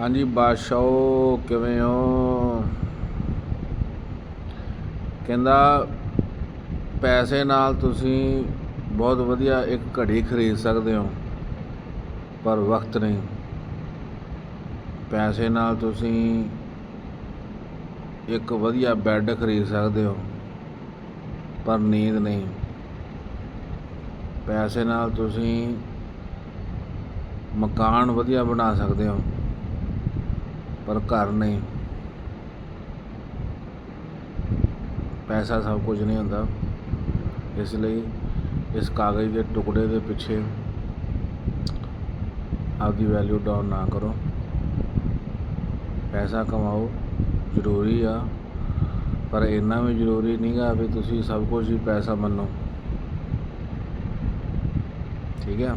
ਹਾਂਜੀ, ਬਾਦਸ਼ਾਹੋ, ਕਿਵੇਂ ਹੋ? ਕਹਿੰਦਾ, ਪੈਸੇ ਨਾਲ ਤੁਸੀਂ ਬਹੁਤ ਵਧੀਆ ਇੱਕ ਘੜੀ ਖਰੀਦ ਸਕਦੇ ਹੋ, ਪਰ ਵਕਤ ਨਹੀਂ। ਪੈਸੇ ਨਾਲ ਤੁਸੀਂ ਇੱਕ ਵਧੀਆ ਬੈੱਡ ਖਰੀਦ ਸਕਦੇ ਹੋ, ਪਰ ਨੀਂਦ ਨਹੀਂ। ਪੈਸੇ ਨਾਲ ਤੁਸੀਂ ਮਕਾਨ ਵਧੀਆ ਬਣਾ ਸਕਦੇ ਹੋ। ਪਰ ਘਰ ਨਹੀਂ। ਪੈਸਾ ਸਭ ਕੁਝ ਨਹੀਂ ਹੁੰਦਾ। ਇਸ ਲਈ ਇਸ ਕਾਗਜ਼ ਦੇ ਟੁਕੜੇ ਦੇ ਪਿੱਛੇ ਆਪਦੀ ਵੈਲਿਊ ਡਾਊਨ ਨਾ ਕਰੋ। ਪੈਸਾ ਕਮਾਓ ਜ਼ਰੂਰੀ ਆ, ਪਰ ਇੰਨਾ ਵੀ ਜ਼ਰੂਰੀ ਨਹੀਂਗਾ ਵੀ ਤੁਸੀਂ ਸਭ ਕੁਝ ਹੀ ਪੈਸਾ ਮੰਨੋ। ਠੀਕ ਹੈ